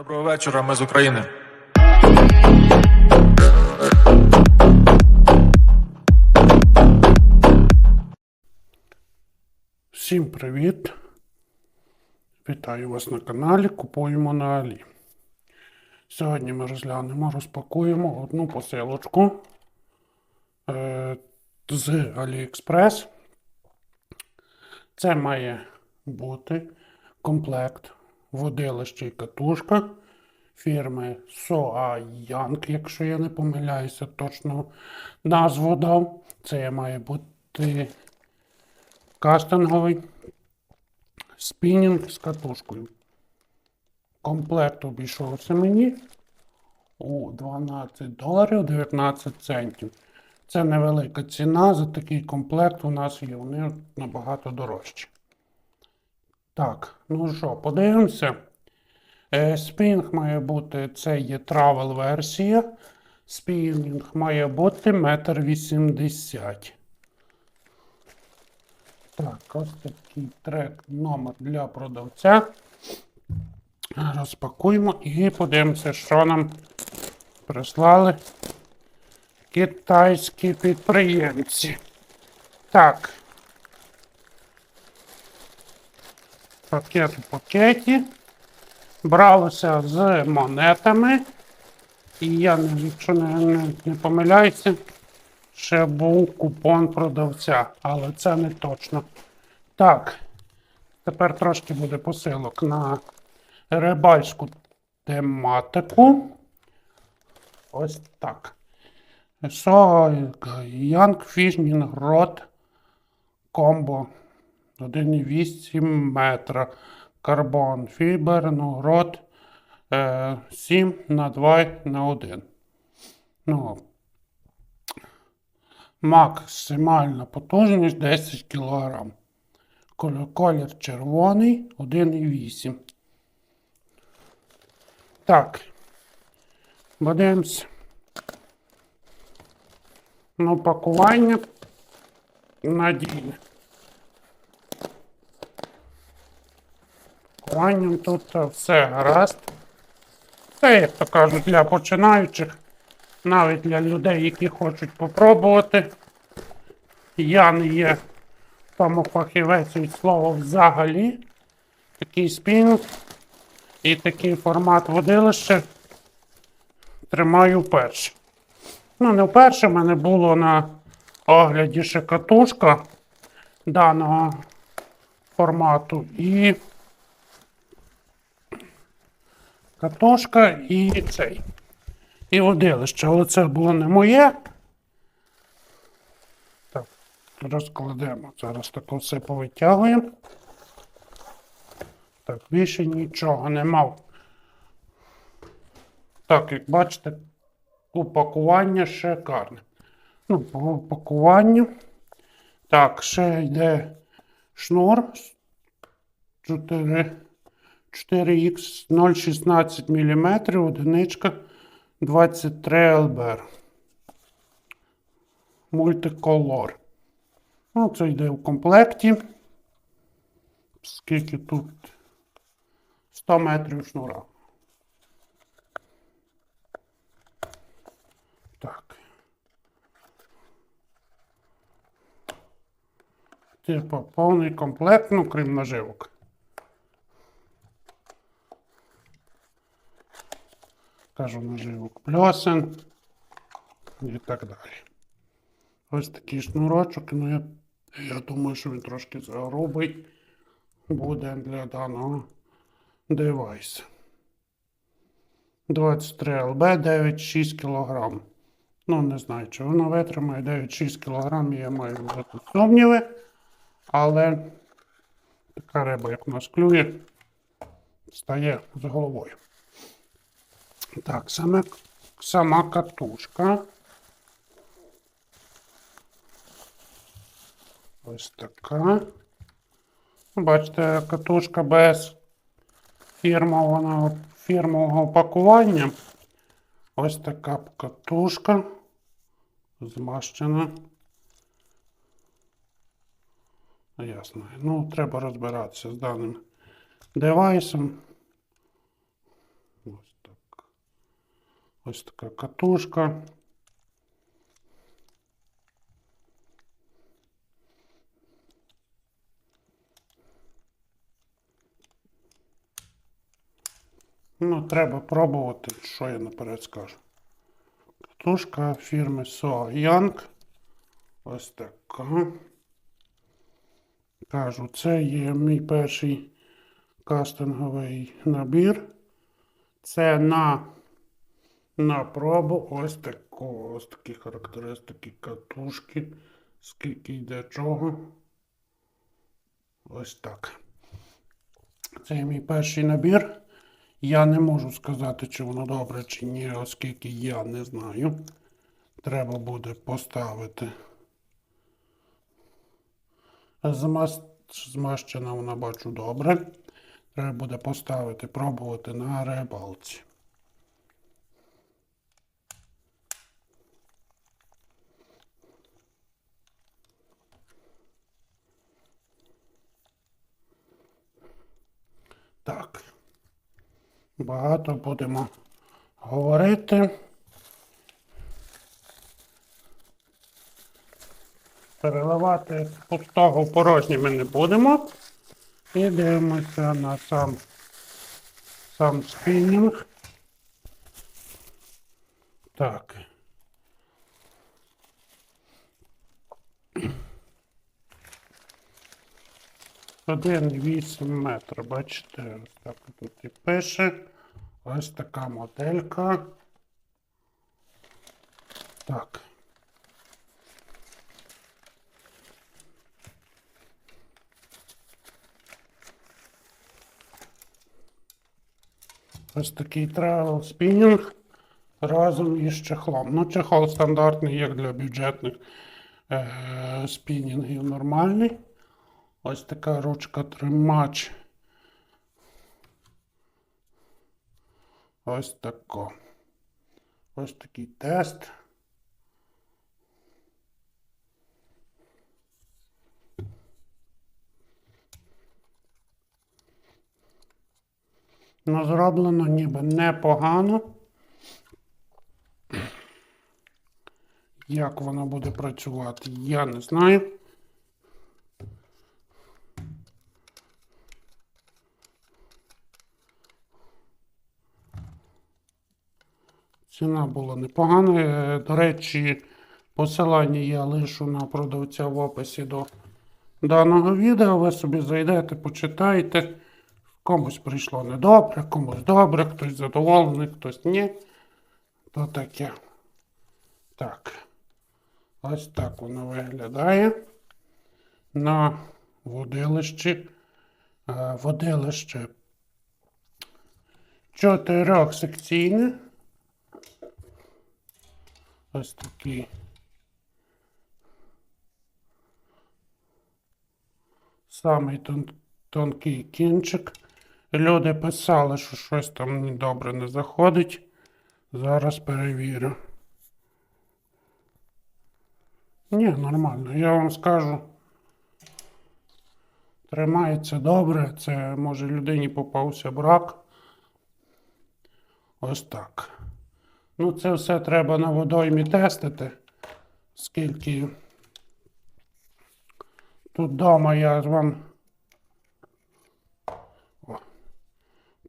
Доброго вечора, ми з України. Всім привіт! Вітаю вас на каналі Купуємо на Алі. Сьогодні ми розглянемо, розпакуємо одну посилочку е, з AliExpress. Це має бути комплект водилище і катушка фірми Young, якщо я не помиляюся, точно назву дав. Це має бути кастинговий спінінг з катушкою. Комплект обійшовся мені у 12 доларів 19 центів. Це невелика ціна. За такий комплект у нас є. Вони набагато дорожчі. Так, ну що, подивимося. Е, Спінінг має бути, це є travel версія. Спінінг має бути 1,80 м. Так, ось такий трек номер для продавця. Розпакуємо і подивимося, що нам прислали китайські підприємці. Так. Пакет у пакеті. Бралося з монетами. І я, якщо не, не, не помиляюся, ще був купон продавця, але це не точно. Так, тепер трошки буде посилок на рибальську тематику. Ось так. So, Young Fishing Rod Combo 1,8 метра. Карбон фібер, ну, рот е, 7 на 2 на 1. Ну, Максимальна потужність 10 кг. Колір червоний 1,8. Так. Подивимось. Ну, пакування надійне. Пакуванням тут все гаразд. Це, як то кажуть, для починаючих навіть для людей, які хочуть попробувати. Я не є тому фахівець від слова взагалі. Такий спінг і такий формат водилища тримаю вперше. Ну, не вперше в мене було на огляді ще катушка даного формату і катушка і цей і водилище, але це було не моє. Так, розкладемо. Зараз так все повитягуємо. Так, більше нічого не мав. Так, як бачите, упакування шикарне. Ну, по упакуванню. Так, ще йде шнур 4, 4х 0,16 мм, одиничка 23 ЛБР. Мультиколор. Ну, це йде в комплекті. Скільки тут? 100 метрів шнура. Так. Типу повний комплект, ну, крім наживок. Кажу наживок пльосен і так далі. Ось такий шнурочок. Ну, я, я думаю, що він трошки загрубий буде для даного девайсу. 23 ЛБ 9,6 кг. Ну, не знаю, чи воно витримає 9,6 кг, я маю великі сумніви. Але така риба, як у нас клює, стає з головою. Так, саме, сама катушка. Ось така. Бачите, катушка без фірмового, фірмового пакування. Ось така катушка. Змащена. Ясно. Ну, треба розбиратися з даним девайсом. Ось так. Ось така катушка. Ну, треба пробувати, що я наперед скажу. Катушка фірми So Young. Ось така. Кажу, це є мій перший кастинговий набір. Це на, на пробу ось тако, ось такі характеристики катушки. Скільки йде чого. Ось так. Це мій перший набір. Я не можу сказати, чи воно добре, чи ні, оскільки я не знаю. Треба буде поставити. Змас... Змащена вона бачу добре. Треба буде поставити, пробувати на рибалці. Так. Багато будемо говорити. Переливати пустого в порожнє ми не будемо. І дивимося на сам, сам спінінг. Так. Один вісім метр, бачите, ось так тут і пише. Ось така моделька. Так. Ось такий travel спінінг разом із чехлом. Ну, чехол стандартний, як для бюджетних е- спінінгів нормальний. Ось така ручка тримач. Ось тако. Ось такий тест. Ну, зроблено ніби непогано. Як воно буде працювати, я не знаю. Ціна була непогана. Е, До речі, посилання я лишу на продавця в описі до даного відео. Ви собі зайдете, почитайте. Комусь прийшло недобре, комусь добре, хтось задоволений, хтось ні. То таке. Так. Ось так воно виглядає. На водилищі. Е, Водилище чотирьохсекційне. Ось такий. Самий тон, тонкий кінчик. Люди писали, що щось там добре не заходить. Зараз перевірю. Ні, нормально. Я вам скажу. Тримається добре. Це може людині попався брак. Ось так. Ну, це все треба на водоймі тестити. Скільки тут вдома я вам.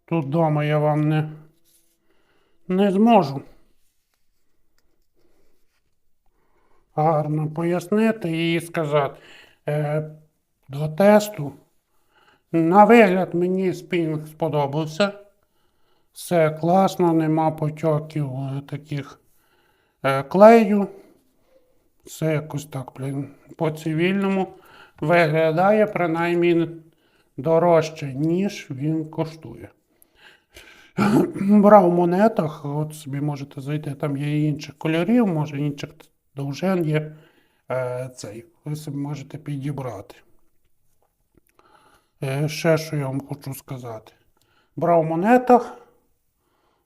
Тут вдома я вам не, не зможу гарно пояснити і сказати. Е, до тесту. На вигляд мені спінг сподобався. Все класно, нема потьоків е, таких е, клею. Все якось так, блін, по-цивільному виглядає принаймні дорожче, ніж він коштує. Брав в монетах, от собі можете зайти, там є інших кольорів, може інших довжин є. Е, цей, ви собі можете підібрати. Е, ще що я вам хочу сказати. Брав в монетах,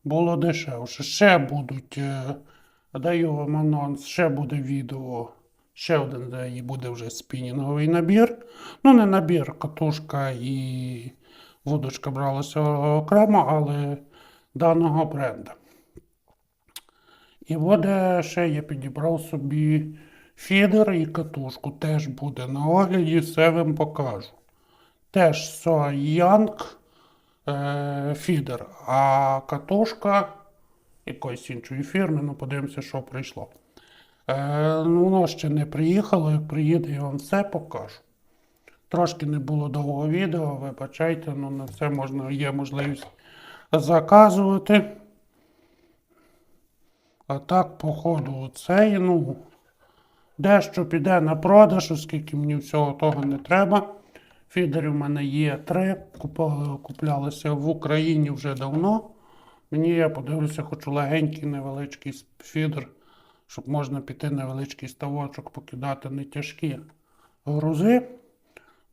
було дешевше. Ще будуть, е, даю вам анонс, ще буде відео. Ще один, де і буде вже спінінговий набір. Ну, не набір, катушка і вудочка бралася окремо, але даного бренда. І буде ще я підібрав собі фідер і катушку. Теж буде на огляді, все вам покажу. Теж Young е, фідер, а катушка якоїсь іншої фірми, ну подивимося, що прийшло. Е, ну, воно ще не приїхало, як приїде, я вам все покажу. Трошки не було довго відео, вибачайте, ну на все можна, є можливість заказувати. А так, по ходу цей, ну, дещо піде на продаж, оскільки мені всього того не треба. Фідерів в мене є три, куплялися в Україні вже давно. Мені я подивлюся, хочу легенький невеличкий фідер, щоб можна піти невеличкий ставочок, покидати не тяжкі грузи.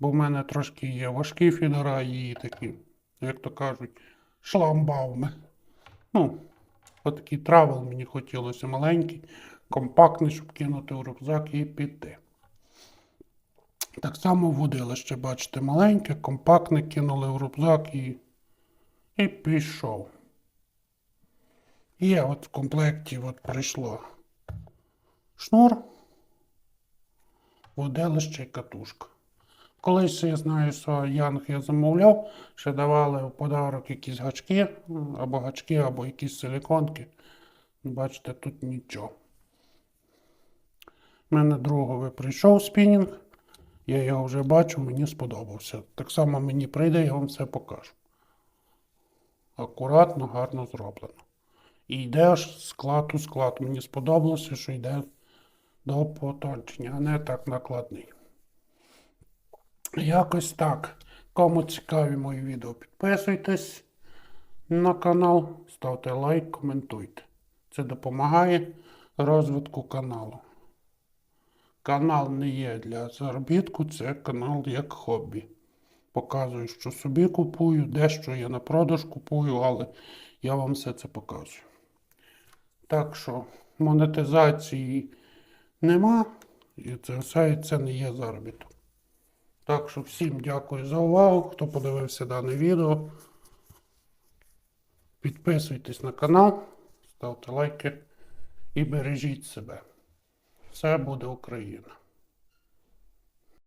Бо в мене трошки є важкі фідера і такі, як то кажуть, шламбауми. Ну, отакий травел мені хотілося маленький, компактний, щоб кинути в рюкзак і піти. Так само водилище, бачите, маленьке, компактне, кинули в рюкзак і, і пішов. Є от в комплекті от прийшло шнур, водилище і катушка. Колись я знаю, що Янг я замовляв, ще давали в подарок якісь гачки, або гачки, або якісь силіконки. Бачите, тут нічого. У мене друговий прийшов спінінг, я його вже бачу, мені сподобався. Так само мені прийде, я вам все покажу. Акуратно, гарно зроблено. І йде аж склад у склад. Мені сподобалося, що йде до потончення, а не так накладний. Якось так. Кому цікаві мої відео, підписуйтесь на канал, ставте лайк, коментуйте. Це допомагає розвитку каналу. Канал не є для заробітку, це канал як хобі. Показую, що собі купую, дещо я на продаж купую, але я вам все це показую. Так що монетизації нема, і це все і це не є заробіток. Так що всім дякую за увагу, хто подивився дане відео. Підписуйтесь на канал, ставте лайки і бережіть себе. Все буде Україна.